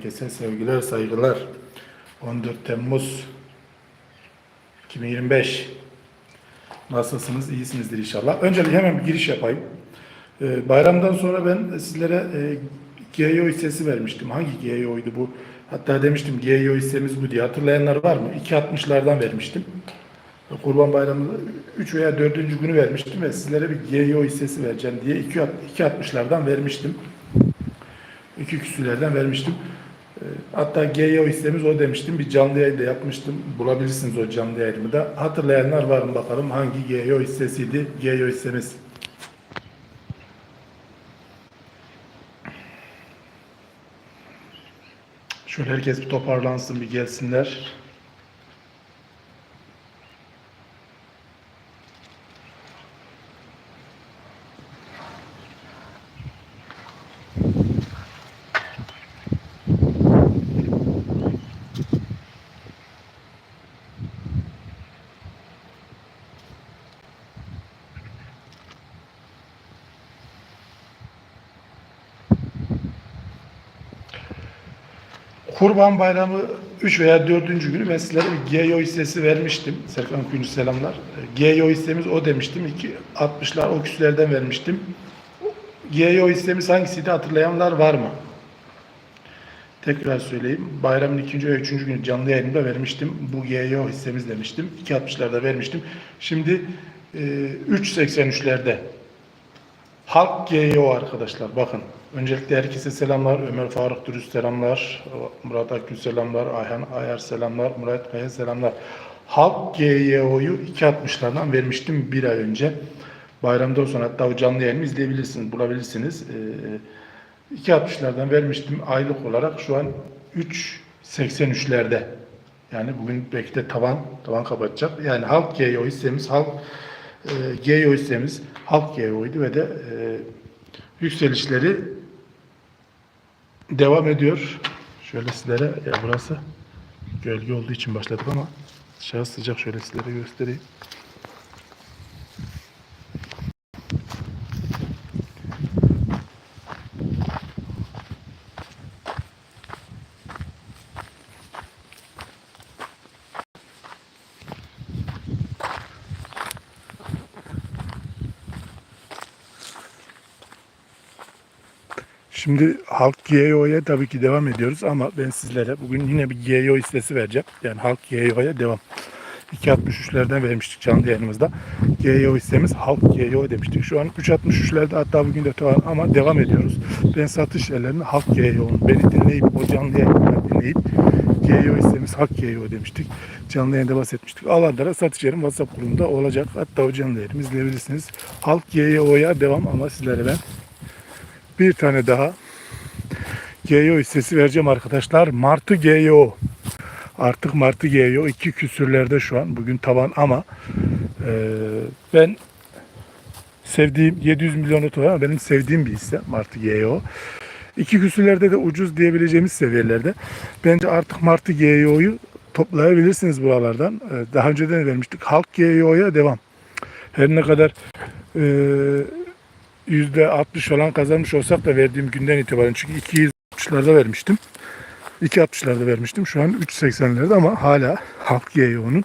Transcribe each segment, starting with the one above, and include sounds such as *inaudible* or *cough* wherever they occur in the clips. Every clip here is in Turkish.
Herkese sevgiler, saygılar. 14 Temmuz 2025. Nasılsınız? İyisinizdir inşallah. Öncelikle hemen bir giriş yapayım. Ee, bayramdan sonra ben sizlere e, GEO hissesi vermiştim. Hangi GEO'ydu bu? Hatta demiştim GEO hissemiz bu diye. Hatırlayanlar var mı? 2.60'lardan vermiştim. Kurban Bayramı'nda 3 veya 4. günü vermiştim ve sizlere bir GEO hissesi vereceğim diye 2.60'lardan vermiştim. 2 küsürlerden vermiştim. Ee, Hatta GEO hissemiz o demiştim. Bir canlı yayın da yapmıştım. Bulabilirsiniz o canlı yayını da. Hatırlayanlar var mı bakalım hangi GEO hissesiydi? GEO hissemiz. Şöyle herkes bir toparlansın, bir gelsinler. Kurban Bayramı 3 veya 4. günü ben sizlere bir GEO hissesi vermiştim. Serkan Kuyuncu selamlar. GEO hissemiz o demiştim. 2 60'lar o küslerden vermiştim. GEO hissemiz hangisiydi hatırlayanlar var mı? Tekrar söyleyeyim. Bayramın ikinci ve üçüncü günü canlı yayınımda vermiştim. Bu GEO hissemiz demiştim. 2.60'larda vermiştim. Şimdi e, 3.83'lerde Halk GEO arkadaşlar bakın. Öncelikle herkese selamlar. Ömer Faruk Dürüst selamlar. Murat Akgül selamlar. Ayhan Ayar selamlar. Murat Kaya selamlar. Halk GEO'yu 2.60'lardan vermiştim bir ay önce. Bayramdan sonra hatta o canlı yayını izleyebilirsiniz, bulabilirsiniz. Ee, 2.60'lardan vermiştim aylık olarak. Şu an 3.83'lerde. Yani bugün belki de tavan, tavan kapatacak. Yani halk GEO hissemiz, halk e, GEO hissemiz halk GEO'ydu ve de e, yükselişleri devam ediyor. Şöyle sizlere, ya burası gölge olduğu için başladık ama dışarı sıcak şöyle sizlere göstereyim. Şimdi Halk GEO'ya tabii ki devam ediyoruz ama ben sizlere bugün yine bir GEO hissesi vereceğim. Yani Halk GEO'ya devam. 2.63'lerden vermiştik canlı yayınımızda. GEO hissemiz Halk GEO demiştik. Şu an 3.63'lerde hatta bugün de var ama devam ediyoruz. Ben satış yerlerini Halk GEO'nun beni dinleyip o canlı yayını dinleyip GEO hissemiz Halk GEO demiştik. Canlı yayında bahsetmiştik. Alanlara satış yerim WhatsApp grubunda olacak. Hatta o canlı yayını izleyebilirsiniz. Halk GEO'ya devam ama sizlere ben bir tane daha GEO hissesi vereceğim arkadaşlar. Martı GEO. Artık Martı GEO iki küsürlerde şu an. Bugün tavan ama e, ben sevdiğim 700 milyon tutar ama benim sevdiğim bir hisse Martı GEO. İki küsürlerde de ucuz diyebileceğimiz seviyelerde. Bence artık Martı GEO'yu toplayabilirsiniz buralardan. E, daha önceden de vermiştik. Halk GEO'ya devam. Her ne kadar e, %60 falan kazanmış olsak da verdiğim günden itibaren çünkü 260'larda vermiştim. 2.60'larda vermiştim. Şu an 3.80'lerde ama hala Halk GEO'nun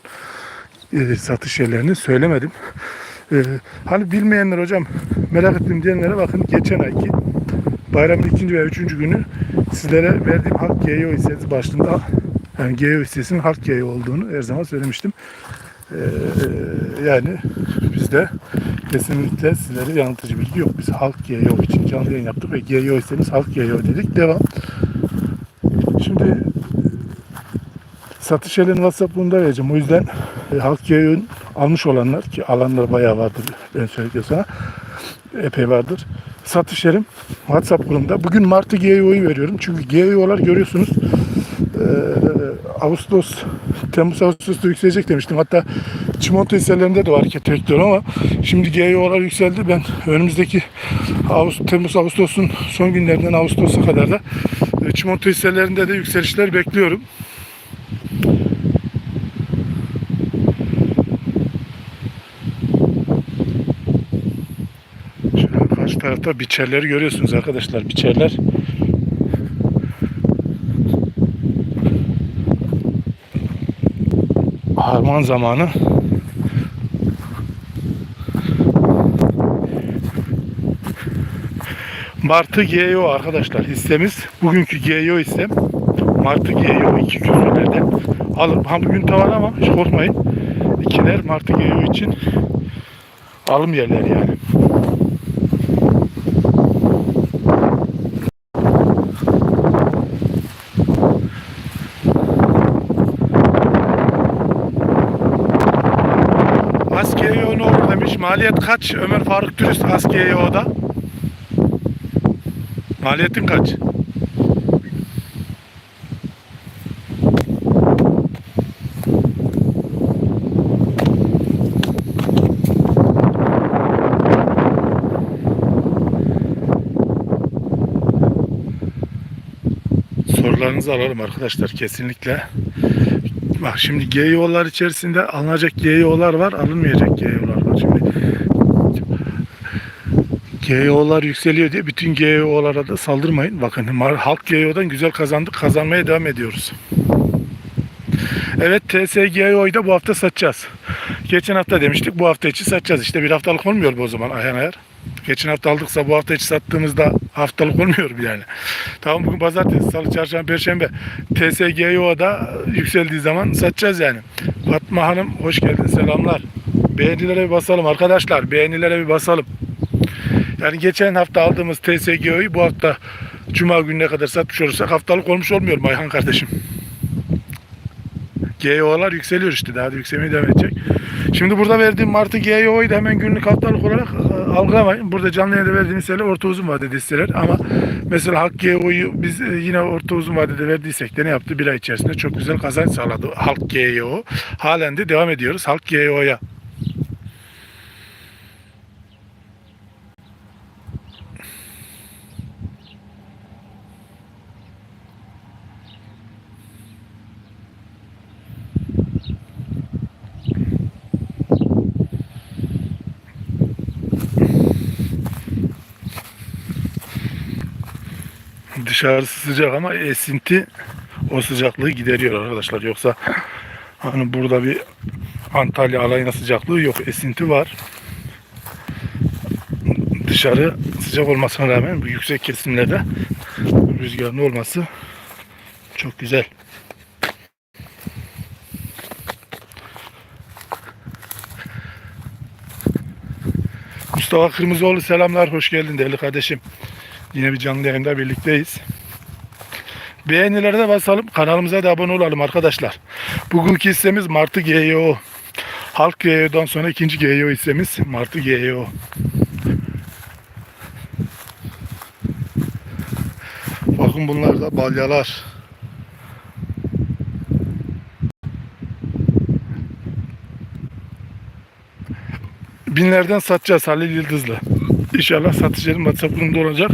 e, satış yerlerini söylemedim. E, hani bilmeyenler hocam merak ettim diyenlere bakın geçen ayki bayramın ikinci veya üçüncü günü sizlere verdiğim Halk GEO hissesi başlığında yani GEO hissesinin Halk GEO olduğunu her zaman söylemiştim. Ee, yani bizde kesinlikle sizlere yanıltıcı bilgi yok. Biz halk GEO için canlı yayın yaptık ve GEO isteniz halk GEO dedik. Devam. Şimdi satış yerlerini WhatsApp grubunda vereceğim. O yüzden e, halk GEO'nun almış olanlar ki alanlar bayağı vardır ben söyledim sana. Epey vardır. Satış yerim WhatsApp grubunda. Bugün Martı GEO'yu veriyorum. Çünkü GEO'lar görüyorsunuz e, Ağustos, Temmuz Ağustos'ta yükselecek demiştim. Hatta çimento hisselerinde de var ki ama şimdi GEO'lar yükseldi. Ben önümüzdeki Ağustos, Temmuz Ağustos'un son günlerinden Ağustos'a kadar da e, çimento hisselerinde de yükselişler bekliyorum. Şöyle karşı tarafta biçerleri görüyorsunuz arkadaşlar. Biçerler harman zamanı Martı GEO arkadaşlar hissemiz. Bugünkü GEO hissem. Martı GEO iki küsürlerde. Alın. Ha bugün tavan ama hiç korkmayın. İkiler Martı GEO için alım yerleri yani. Ne olur demiş. Maliyet kaç? Ömer Faruk Dürüst Askeri O'da. Maliyetin kaç? Sorularınızı alalım arkadaşlar kesinlikle. Bak şimdi GEO'lar içerisinde alınacak GEO'lar var, alınmayacak GEO'lar var. Şimdi GEO'lar yükseliyor diye bütün GEO'lara da saldırmayın. Bakın halk GEO'dan güzel kazandık, kazanmaya devam ediyoruz. Evet TSGEO'yu da bu hafta satacağız. Geçen hafta demiştik bu hafta içi satacağız. İşte bir haftalık olmuyor bu o zaman ayhan ayar. Geçen hafta aldıksa bu hafta içi sattığımızda haftalık olmuyor mu yani? Tamam bugün pazartesi, salı, çarşamba, perşembe. TSGEO'da yükseldiği zaman satacağız yani. Fatma Hanım hoş geldin selamlar. Beğenilere bir basalım arkadaşlar. Beğenilere bir basalım. Yani geçen hafta aldığımız TSGO'yu bu hafta Cuma gününe kadar satmış olursak haftalık olmuş olmuyor mu Ayhan kardeşim? GEO'lar yükseliyor işte daha da yükselmeye devam edecek. Şimdi burada verdiğim Martı GEO'yu da hemen günlük haftalık olarak e, algılamayın. Burada canlı yayında verdiğim hisseler orta uzun vadede hisseler ama mesela Halk GEO'yu biz e, yine orta uzun vadede verdiysek de ne yaptı? Bir ay içerisinde çok güzel kazanç sağladı Halk GEO. Halen de devam ediyoruz Halk GEO'ya. Dışarısı sıcak ama esinti o sıcaklığı gideriyor arkadaşlar. Yoksa hani burada bir Antalya alayına sıcaklığı yok. Esinti var. Dışarı sıcak olmasına rağmen bu yüksek kesimlerde rüzgarın olması çok güzel. Mustafa Kırmızıoğlu selamlar, hoş geldin değerli kardeşim. Yine bir canlı yayında birlikteyiz. Beğenilere de basalım. Kanalımıza da abone olalım arkadaşlar. Bugünkü hissemiz Martı GEO. Halk GEO'dan sonra ikinci GEO hissemiz Martı GEO. Bakın bunlar da balyalar. Binlerden satacağız Halil Yıldız'la. İnşallah satıcıların WhatsApp grubunda olacak.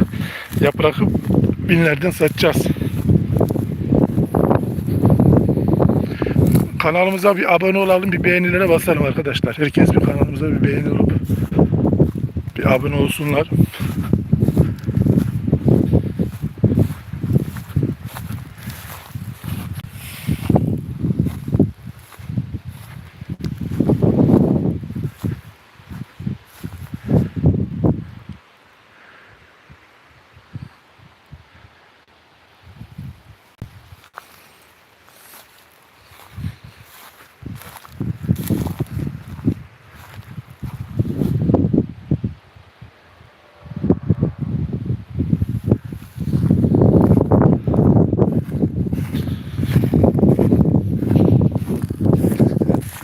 Yaprakı binlerden satacağız. Kanalımıza bir abone olalım, bir beğenilere basalım arkadaşlar. Herkes bir kanalımıza bir beğeni olup bir abone olsunlar.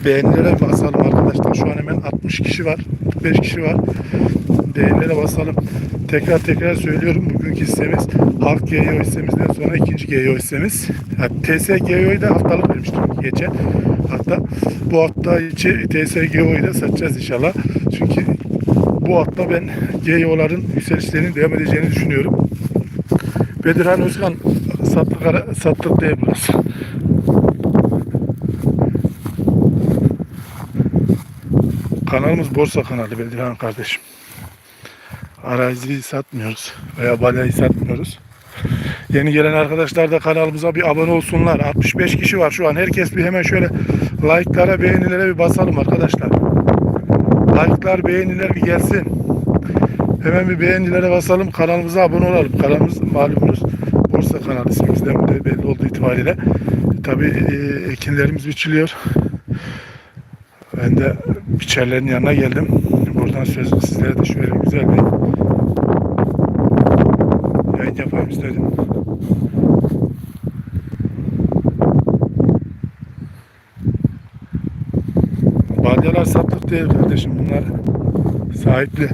Beğenilere basalım arkadaşlar. Şu an hemen 60 kişi var. 45 kişi var. Beğenilere basalım. Tekrar tekrar söylüyorum. Bugünkü hissemiz Halk GEO hissemizden sonra ikinci GEO hissemiz. Yani TSGEO'yu da haftalık vermiştim geçen hafta. Bu hafta içi TSGEO'yu da satacağız inşallah. Çünkü bu hafta ben GEO'ların yükselişlerinin devam edeceğini düşünüyorum. Bedirhan Özkan sattık, sattık diye burası. Kanalımız borsa kanalı Bedirhan kardeşim. Araziyi satmıyoruz veya balyayı satmıyoruz. Yeni gelen arkadaşlar da kanalımıza bir abone olsunlar. 65 kişi var şu an. Herkes bir hemen şöyle Like'lara, beğenilere bir basalım arkadaşlar. Like'lar, beğeniler bir gelsin. Hemen bir beğenilere basalım. Kanalımıza abone olalım. Kanalımız malumunuz borsa kanalı ismimizden de belli olduğu itibariyle. Tabii e, ekinlerimiz biçiliyor. Ben de biçerlerin yanına geldim. Buradan söz sizlere de şöyle güzel bir yayın yapayım istedim. Balyalar satlık değil kardeşim bunlar sahipli.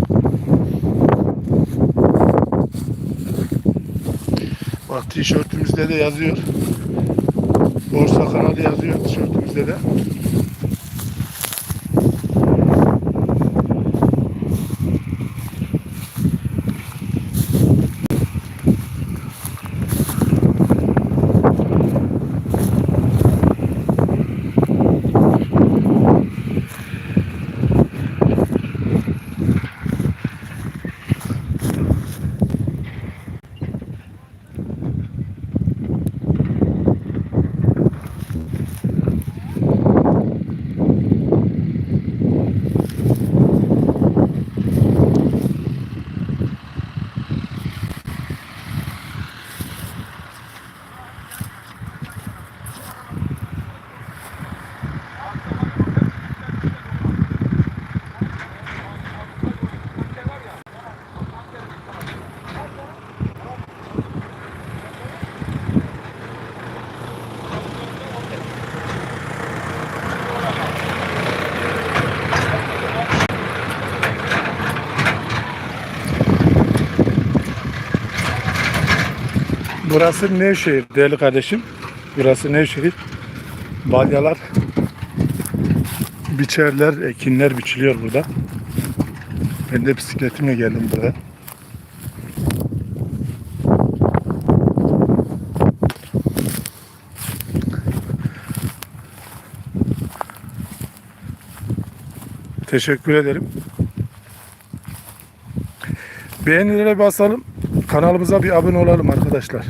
Bak tişörtümüzde de yazıyor. Borsa kanalı yazıyor tişörtümüzde de. Burası Nevşehir değerli kardeşim. Burası Nevşehir. Balyalar, biçerler, ekinler biçiliyor burada. Ben de bisikletimle geldim buraya. Teşekkür ederim. Beğenilere basalım. Kanalımıza bir abone olalım arkadaşlar.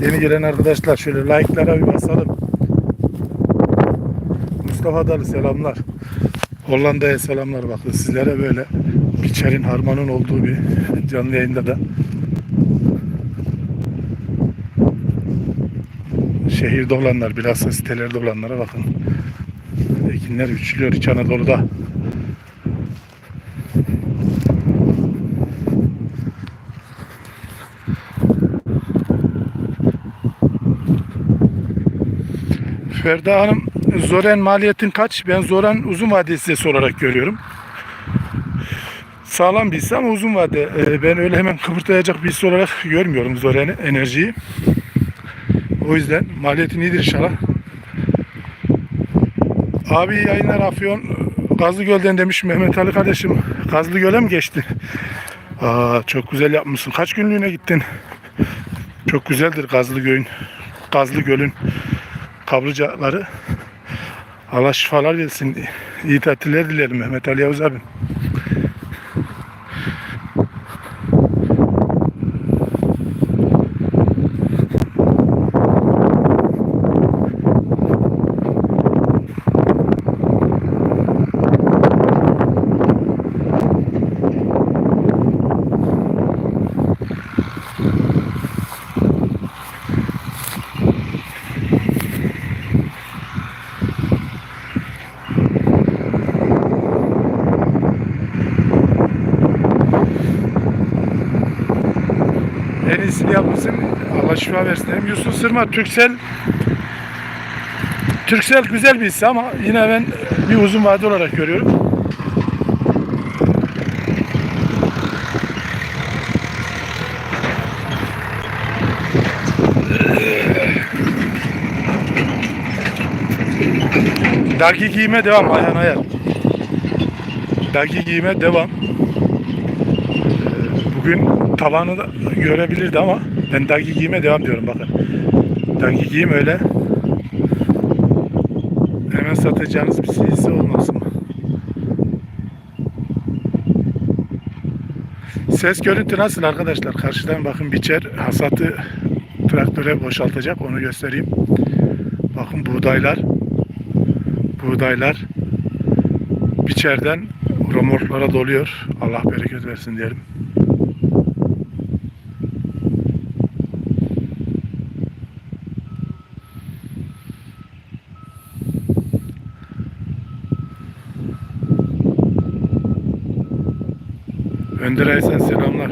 Yeni gelen arkadaşlar şöyle like'lara bir basalım. Mustafa Dalı selamlar. Hollanda'ya selamlar bakın sizlere böyle biçerin harmanın olduğu bir canlı yayında da şehirde olanlar bilhassa sitelerde olanlara bakın. Ekinler biçiliyor İç Anadolu'da. Ferda Hanım Zoren maliyetin kaç? Ben Zoren uzun vade hissesi olarak görüyorum. Sağlam bir hisse ama uzun vade. Ee, Ben öyle hemen kıpırtayacak bir hisse olarak görmüyorum Zoren'i, enerjiyi. O yüzden maliyetin iyidir inşallah. Abi yayınlar Afyon. Gazlı Göl'den demiş Mehmet Ali kardeşim. Gazlı Göl'e mi geçtin? Aa, çok güzel yapmışsın. Kaç günlüğüne gittin? Çok güzeldir Gazlı Göl'ün. Gazlı Göl'ün kablıcaları. *laughs* Allah şifalar versin. İyi tatiller dilerim Mehmet Ali Yavuz abim. En iyisini yapmışsın. Allah şifa Yusuf Sırma, Türksel Türksel güzel bir hisse ama yine ben bir uzun vade olarak görüyorum. Dergi giyime devam Ayhan Ayar. Dergi giyime devam. Bugün tavanı da görebilirdi ama ben dergi giyime devam diyorum bakın. Dergi giyim öyle hemen satacağınız bir hisse olmasın. Ses görüntü nasıl arkadaşlar? Karşıdan bakın biçer hasatı traktöre boşaltacak onu göstereyim. Bakın buğdaylar buğdaylar biçerden romorklara doluyor. Allah bereket versin diyelim. Önder Aysen selamlar.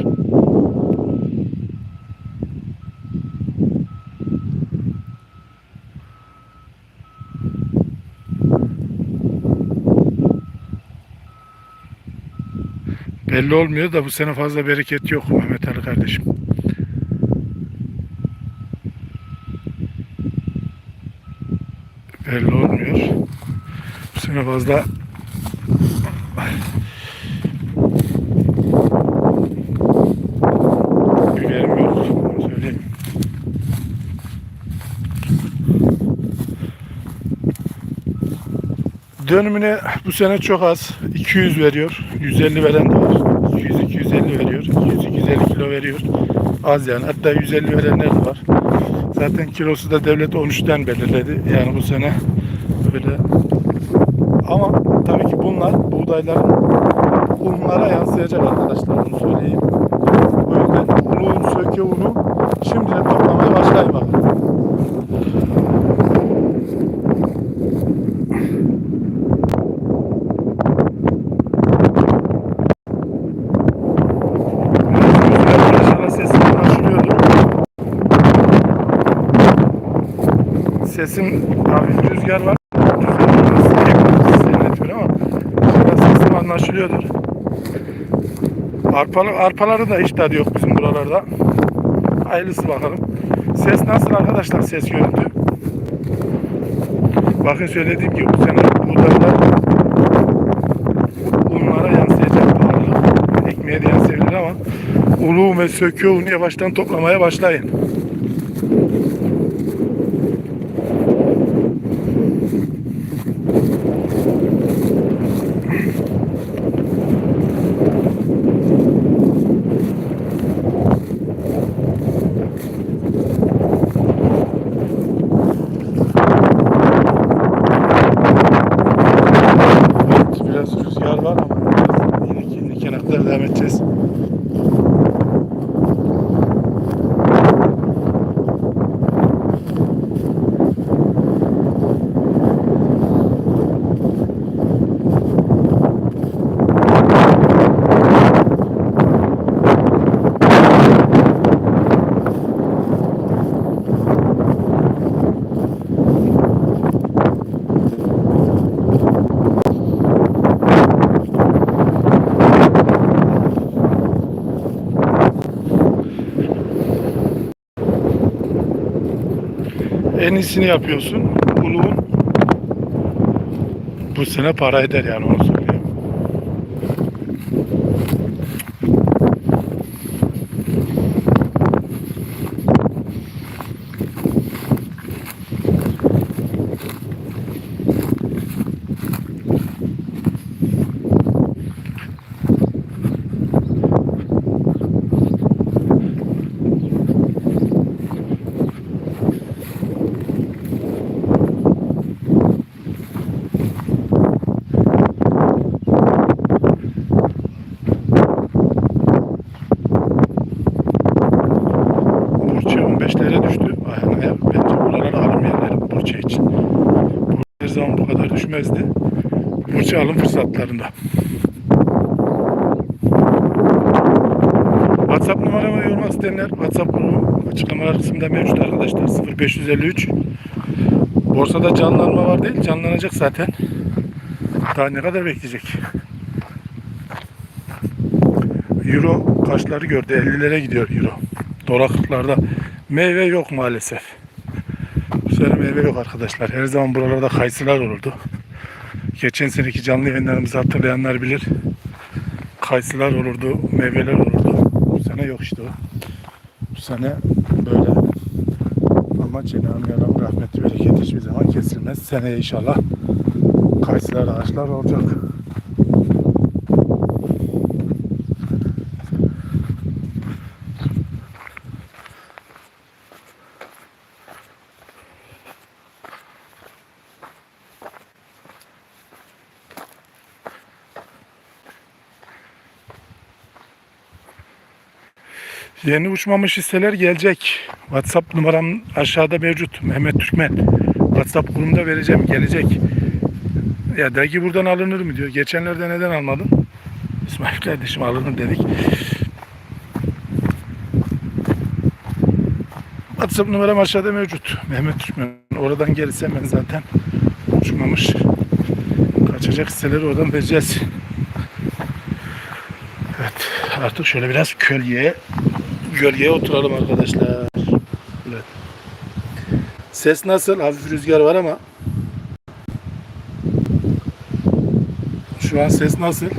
Belli olmuyor da bu sene fazla bereket yok Mehmet Ali kardeşim. Belli olmuyor. Bu sene fazla biberim yok. onu Söyleyeyim. Dönümüne bu sene çok az. 200 veriyor. 150 veren de var. 200-250 veriyor. 200-250 kilo veriyor. Az yani. Hatta 150 verenler de var. Zaten kilosu da devlet 13'ten belirledi. Yani bu sene böyle. Ama tabii ki bunlar buğdayların unlara yansıyacak arkadaşlar. Onu söyleyeyim. O yüzden uluğun söke unu şimdiden toplamaya başlayın bakın. Maşallah sesim anlaşılıyordu. Sesim hafif rüzgar var. Rüzgar ama sesim anlaşılıyordur. Arpalı, arpaları da hiç tadı yok bizim buralarda. Hayırlısı bakalım. Ses nasıl arkadaşlar ses görüntü? Bakın söylediğim gibi bu sene buğdaylar unlara yansıyacak pahalılık. Ekmeğe de yansıyabilir ama ulu ve söküğü yavaştan toplamaya başlayın. Evet, biraz rüzgar var ama yine kendi kenarda devam edeceğiz. İyisini yapıyorsun. Uluğun bu sene para eder yani onu söyleyeyim. Burç'a 15'lere düştü. Ayağına ya. Bence buralar alım yerleri Burç'a için. Burç her zaman bu kadar düşmezdi. Burç'a alım fırsatlarında. WhatsApp numarama yormak isteyenler WhatsApp grubu açıklamalar kısmında mevcut arkadaşlar. 0553 Borsada canlanma var değil, canlanacak zaten. Daha ne kadar bekleyecek? Euro kaçları gördü? 50'lere gidiyor Euro. Dolar 40'larda. Meyve yok maalesef. Bu sene meyve yok arkadaşlar. Her zaman buralarda kayısılar olurdu. Geçen seneki canlı yayınlarımızı hatırlayanlar bilir. Kayısılar olurdu, meyveler olurdu. Bu sene yok işte o. Bu sene böyle. Ama Cenab-ı Allah'ın rahmeti, bereketi hiçbir zaman kesilmez. Seneye inşallah kayısılar, ağaçlar olacak. Yeni uçmamış hisseler gelecek. WhatsApp numaram aşağıda mevcut. Mehmet Türkmen. WhatsApp grubunda vereceğim. Gelecek. Ya dergi buradan alınır mı diyor. Geçenlerde neden almadın? İsmail kardeşim alınır dedik. WhatsApp numaram aşağıda mevcut. Mehmet Türkmen. Oradan gelirse ben zaten uçmamış. Kaçacak hisseleri oradan vereceğiz. Evet. Artık şöyle biraz gölgeye gölgeye oturalım arkadaşlar. Evet. Ses nasıl? Hafif rüzgar var ama şu an ses nasıl?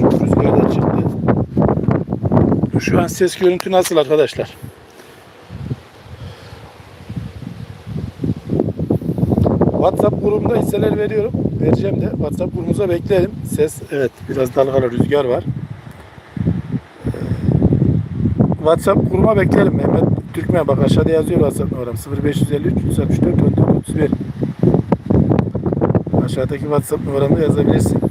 Çok rüzgar çıktı. Şu an ses görüntü nasıl arkadaşlar? WhatsApp grubunda hisseler veriyorum. Vereceğim de. WhatsApp grubumuza beklerim. Ses evet biraz dalgalı rüzgar var. Ee, WhatsApp grubuma beklerim. Mehmet Türkmen bak aşağıda yazıyor WhatsApp numaram 0553 364 14 31. Aşağıdaki WhatsApp numaramı yazabilirsin.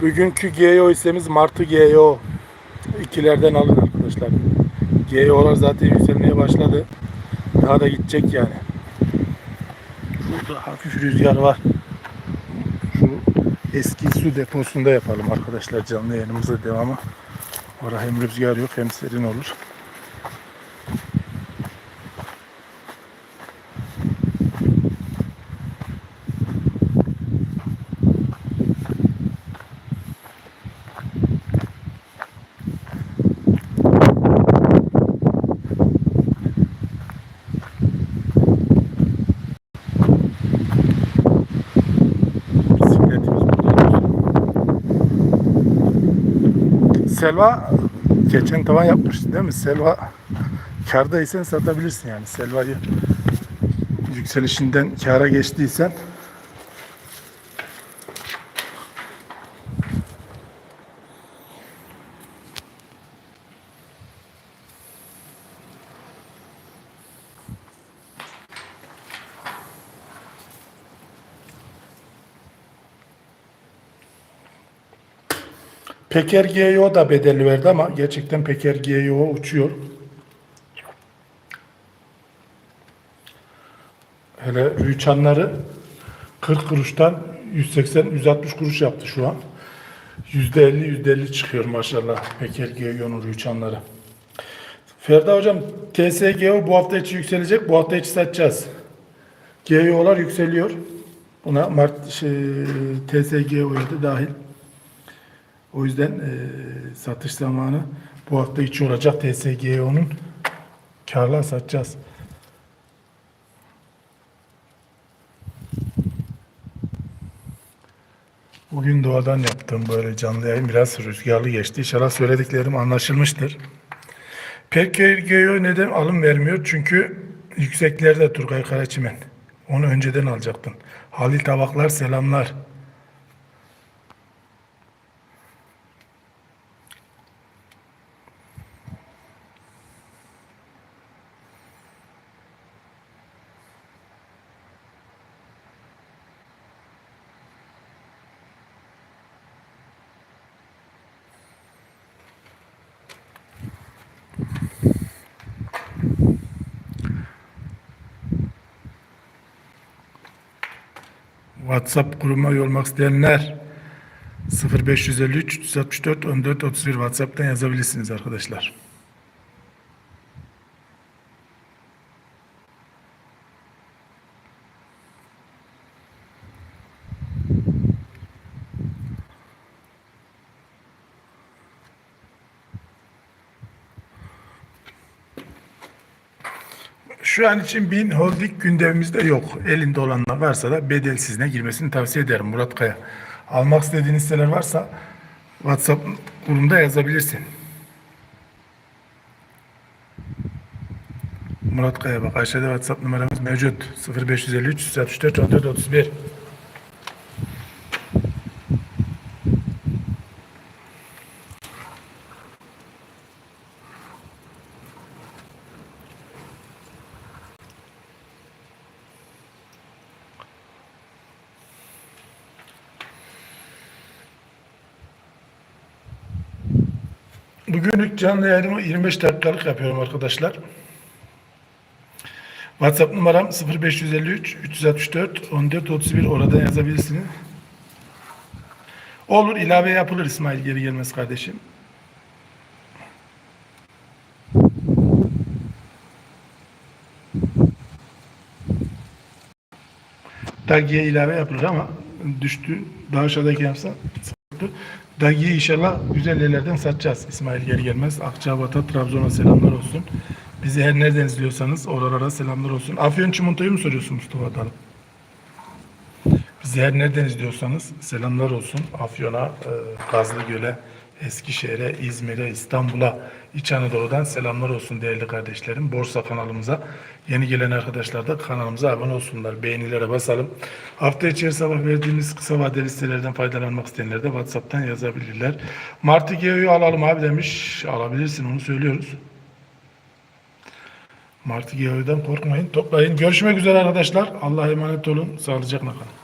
Bugünkü GEO hissemiz Martı GEO. İkilerden alın arkadaşlar. GEO'lar zaten yükselmeye başladı. Daha da gidecek yani. Şurada hafif rüzgar var. Şu eski su deposunda yapalım arkadaşlar canlı yayınımıza devamı. Orada hem rüzgar yok hem serin olur. Bisikletimiz burada. Selva geçen tavan yapmıştı değil mi? Selva kardaysan satabilirsin yani. Selvayı yükselişinden kara geçtiysen Peker GEO da bedelli verdi ama gerçekten Peker GEO uçuyor. Hele rüçhanları 40 kuruştan 180-160 kuruş yaptı şu an. %50 %50 çıkıyor maşallah Peker GEO'nun rüçhanları. Ferda hocam TSGO bu hafta içi yükselecek. Bu hafta içi satacağız. GEO'lar yükseliyor. Buna Mart şey, TSGO'ya da dahil. O yüzden e, satış zamanı bu hafta içi olacak TSGO'nun karla satacağız. Bugün doğadan yaptığım böyle canlı yayın biraz rüzgarlı geçti. İnşallah söylediklerim anlaşılmıştır. PKGO neden alım vermiyor? Çünkü yükseklerde Turgay Karaçimen. Onu önceden alacaktın. Halil Tabaklar selamlar. WhatsApp grubuma üye olmak isteyenler 0553 364 14 31 WhatsApp'tan yazabilirsiniz arkadaşlar. Şu an için bin holding gündemimizde yok. Elinde olanlar varsa da bedelsizine girmesini tavsiye ederim Murat Kaya. Almak istediğiniz hisseler varsa WhatsApp grubunda yazabilirsin. Murat Kaya bak aşağıda WhatsApp numaramız mevcut. 0553 364 14 31. Bugünlük canlı yayınımı 25 dakikalık yapıyorum arkadaşlar. WhatsApp numaram 0553 364 14 31 oradan yazabilirsiniz. Olur ilave yapılır İsmail geri gelmez kardeşim. Dagiye ilave yapılır ama düştü. Daha aşağıdaki yapsa Dagiye inşallah güzel yerlerden satacağız. İsmail geri gelmez. Akçabat'a, Trabzon'a selamlar olsun. Bizi her nereden izliyorsanız oralara selamlar olsun. Afyon Çimento'yu mu soruyorsun Mustafa Dalım? Bizi her nereden izliyorsanız selamlar olsun. Afyon'a, e, Gazlıgöl'e, Eskişehir'e, İzmir'e, İstanbul'a, İç Anadolu'dan selamlar olsun değerli kardeşlerim. Borsa kanalımıza yeni gelen arkadaşlar da kanalımıza abone olsunlar. Beğenilere basalım. Hafta içi sabah verdiğimiz kısa vadeli listelerden faydalanmak isteyenler de WhatsApp'tan yazabilirler. Martı Geo'yu alalım abi demiş. Alabilirsin onu söylüyoruz. Martı Geo'dan korkmayın. Toplayın. Görüşmek üzere arkadaşlar. Allah'a emanet olun. Sağlıcakla kalın.